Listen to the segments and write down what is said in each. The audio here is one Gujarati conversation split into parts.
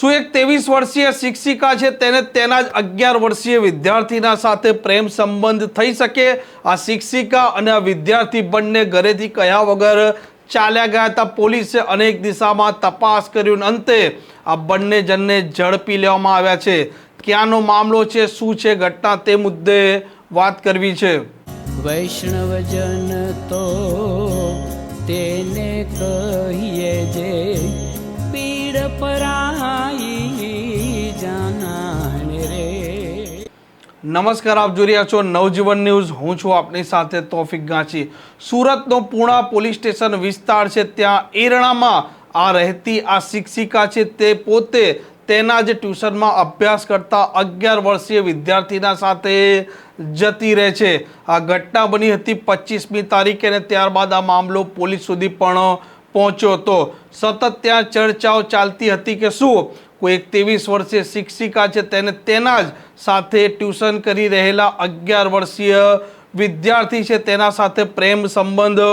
શું એક ત્રેવીસ વર્ષીય શિક્ષિકા છે તેને તેના જ અગિયાર વર્ષીય વિદ્યાર્થીના સાથે પ્રેમ સંબંધ થઈ શકે? આ શિક્ષિકા અને આ વિદ્યાર્થી બંને ઘરેથી કયા વગર ચાલ્યા ગયા હતા. પોલીસે અનેક દિશામાં તપાસ કર્યું અંતે આ બંને જણને ઝડપી લેવામાં આવ્યા છે. ક્યાંનો મામલો છે, શું છે ઘટના તે મુદ્દે વાત કરવી છે. વૈષ્ણવજન તો તેને કહીએ જે પીડ પરાઈ નમસ્કાર, આપ જોઈ રહ્યા છો નવજીવન ન્યૂઝ. હું છું આપની સાથે તોફિક ગાંચી. સુરતનો પૂણા પોલીસ સ્ટેશન વિસ્તાર છે, ત્યાં એરણામાં આ રહેતી આ શિક્ષિકા છે, તે પોતે તેના જે ટ્યુશનમાં અભ્યાસ કરતા અગિયાર વર્ષીય વિદ્યાર્થીના સાથે જતી રહે છે. આ ઘટના બની હતી પચીસમી તારીખે અને ત્યારબાદ આ મામલો પોલીસ સુધી પણ પહોંચ્યો હતો. સતત ત્યાં ચર્ચાઓ ચાલતી હતી કે શું કોઈ એક ત્રેવીસ વર્ષીય શિક્ષિકા છે તેને તેના જ સાથે ટ્યુશન કરી રહેલા અગિયાર વર્ષીય વિદ્યાર્થી છે તેના સાથે પ્રેમ સંબંધ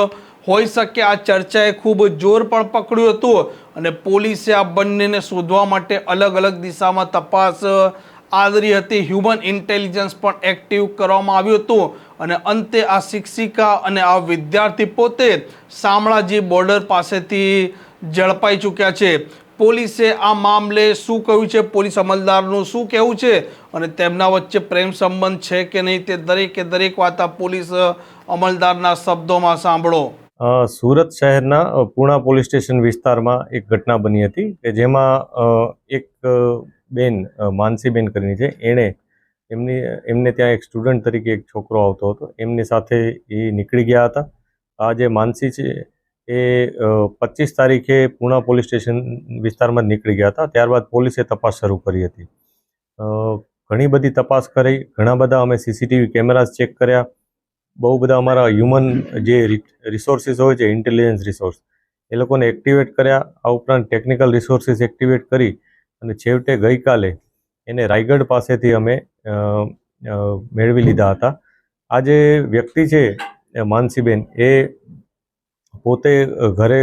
હોઈ શકે. આ ચર્ચાએ ખૂબ જોર પણ પકડ્યું હતું અને પોલીસે આ બંનેને શોધવા માટે અલગ અલગ દિશામાં તપાસ આદરી હતી. હ્યુમન ઇન્ટેલિજન્સ પણ એક્ટિવ કરવામાં આવ્યું હતું અને અંતે આ શિક્ષિકા અને આ વિદ્યાર્થી પોતે શામળાજી બોર્ડર પાસેથી ઝડપાઈ ચૂક્યા છે. પોલીસે આ મામલે શું કહ્યું છે? પોલીસ અમલદારનું શું કહેવું છે? અને તેમના વચ્ચે પ્રેમ સંબંધ છે કે નહીં તે દરેકે દરેક વાત આ પોલીસ અમલદારના શબ્દોમાં સાંભળો. સુરત શહેરના પૂણા પોલીસ સ્ટેશન વિસ્તારમાં એક ઘટના બની હતી કે જેમાં એક બેન માનસીબેન કરીને છે. એણે એમની, એમને ત્યાં એક સ્ટુડન્ટ તરીકે એક છોકરો આવતો હતો. એમની સાથે એ નીકળી ગયા હતા. આ જે માનસી છે એ પચીસ તારીખે પૂણા પોલીસ સ્ટેશન વિસ્તારમાં નીકળી ગયા હતા. ત્યારબાદ પોલીસે તપાસ શરૂ કરી હતી. ઘણી બધી તપાસ કરી. ઘણા બધા અમે સીસીટીવી કેમેરાઝ ચેક કર્યા. બહુ બધા અમારા હ્યુમન જે રિસોર્સિસ હોય છે ઇન્ટેલિજન્સ રિસોર્સ એ લોકોને એક્ટિવેટ કર્યા. આ ઉપરાંત ટેકનિકલ રિસોર્સિસ એક્ટિવેટ કરી અને છેવટે ગઈકાલે એને રાયગઢ પાસેથી અમે મેળવી લીધા હતા. આ જે વ્યક્તિ છે માનસીબેન, એ પોતે ઘરે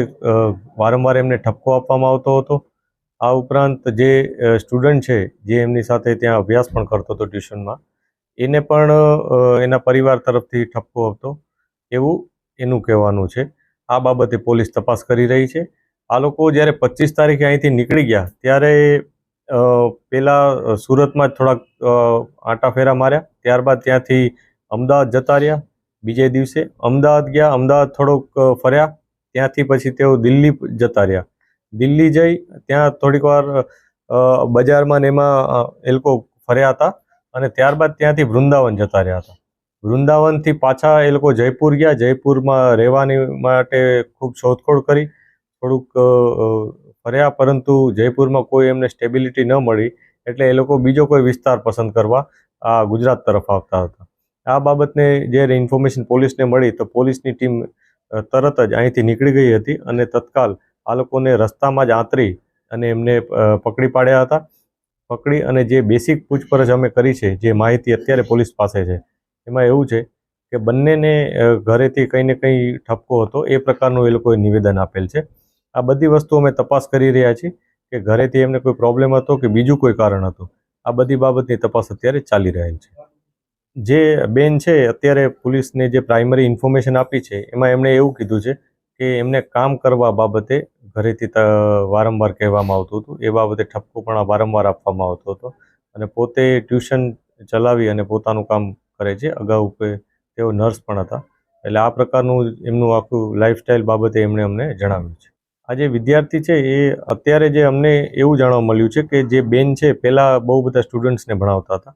વારંવાર એમને ઠપકો આપવામાં આવતો હતો. આ ઉપરાંત જે સ્ટુડન્ટ છે, જે એમની સાથે ત્યાં અભ્યાસ પણ કરતો હતો ટ્યુશનમાં, એને પણ એના પરિવાર તરફથી ઠપકો આપતો. એવું એનું કહેવાનું છે. આ બાબતે પોલીસ તપાસ કરી રહી છે. આ લોકો જ્યારે પચીસ તારીખે અહીંથી નીકળી ગયા, ત્યારે પહેલાં સુરતમાં જ થોડાક આંટા ફેરા માર્યા. ત્યારબાદ ત્યાંથી અમદાવાદ જતા રહ્યા. બીજે દિવસે અમદાવાદ ગયા, અમદાવાદ થોડોક ફર્યા. ત્યાંથી પછી તેઓ દિલ્હી જતા રહ્યા. દિલ્હી જઈ, ત્યાં થોડીક વાર બજારમાં ને એમાં એ લોકો ફર્યા હતા અને ત્યારબાદ ત્યાંથી વૃંદાવન જતા રહ્યા હતા. વૃંદાવનથી પાછા એ લોકો જયપુર ગયા. જયપુરમાં રહેવાની માટે ખૂબ શોધખોળ કરી. થોડુંક ફર્યા, પરંતુ જયપુરમાં કોઈ એમને સ્ટેબિલિટી ન મળી. એટલે એ લોકો બીજો કોઈ વિસ્તાર પસંદ કરવા આ ગુજરાત તરફ આવતા હતા. આ બાબતને જ્યારે ઇન્ફોર્મેશન પોલીસને મળી તો પોલીસની ટીમ તરત જ અહીંથી નીકળી ગઈ હતી અને તત્કાલ આ લોકોને રસ્તામાં જ આંતરી અને એમને પકડી પાડ્યા હતા. પકડી અને જે બેસિક પૂછપરછ અમે કરી છે, જે માહિતી અત્યારે પોલીસ પાસે છે, એમાં એવું છે કે બંનેને ઘરેથી કંઈ ને કંઈ ઠપકો હતો, એ પ્રકારનું એ લોકોએ નિવેદન આપેલ છે. આ બધી વસ્તુ અમે તપાસ કરી રહ્યા છીએ કે ઘરેથી એમને કોઈ પ્રોબ્લેમ હતો કે બીજું કોઈ કારણ હતું? આ બધી બાબતની તપાસ અત્યારે ચાલી રહેલ છે. જે બેન છે, અત્યારે પોલીસને જે પ્રાઇમરી ઇન્ફોર્મેશન આપી છે, એમાં એમણે એવું કીધું છે કે એમને કામ કરવા બાબતે ઘરેથી વારંવાર કહેવામાં આવતું હતું. એ બાબતે ઠપકો પણ વારંવાર આપવામાં આવતો હતો અને પોતે ટ્યુશન ચલાવી અને પોતાનું કામ કરે છે. અગાઉ તેઓ નર્સ પણ હતા. એટલે આ પ્રકારનું એમનું આખું લાઈફસ્ટાઈલ બાબતે એમણે અમને જણાવ્યું છે. આ જે વિદ્યાર્થી છે, એ અત્યારે જે અમને એવું જાણવા મળ્યું છે કે જે બેન છે પહેલાં બહુ બધા સ્ટુડન્ટ્સને ભણાવતા હતા.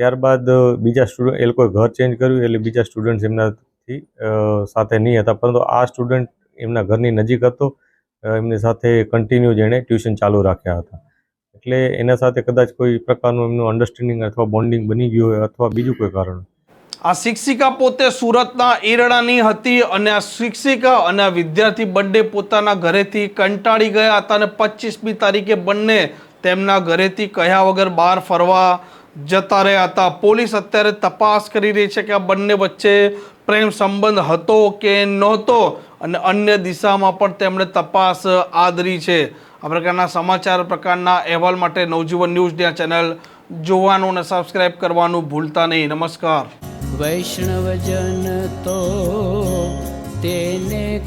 ત્યારબાદ બીજા સ્ટુડન્ટ, એ લોકોએ ઘર ચેન્જ કર્યું, એટલે બીજા સ્ટુડન્ટ્સ એમનાથી સાથે નહીં હતા. પરંતુ આ સ્ટુડન્ટ એમના ઘરની નજીક હતો. એમની સાથે કન્ટિન્યુ જેણે ટ્યુશન ચાલુ રાખ્યા હતા. એટલે એના સાથે કદાચ કોઈ પ્રકારનું એમનું અન્ડરસ્ટેન્ડિંગ અથવા બોન્ડિંગ બની ગયું હોય અથવા બીજું કોઈ કારણ આ શિક્ષિકા પોતે સુરતના ઈરડાની હતી અને આ શિક્ષિકા અને આ વિદ્યાર્થી બંને પોતાના ઘરેથી કંટાળી ગયા હતા અને પચીસમી તારીખે બંને તેમના ઘરેથી કહ્યા વગર બહાર ફરવા જતા રહ્યા હતા. પોલીસ અત્યારે તપાસ કરી રહી છે કે આ બંને વચ્ચે પ્રેમ સંબંધ હતો કે નહોતો અને અન્ય દિશામાં પણ તેમણે તપાસ આદરી છે. આ પ્રકારના સમાચાર, પ્રકારના અહેવાલ માટે નવજીવન ન્યૂઝની આ ચેનલ જોવાનું અને સબસ્ક્રાઇબ કરવાનું ભૂલતા નહીં. નમસ્કાર. વૈષ્ણવજન તો તેને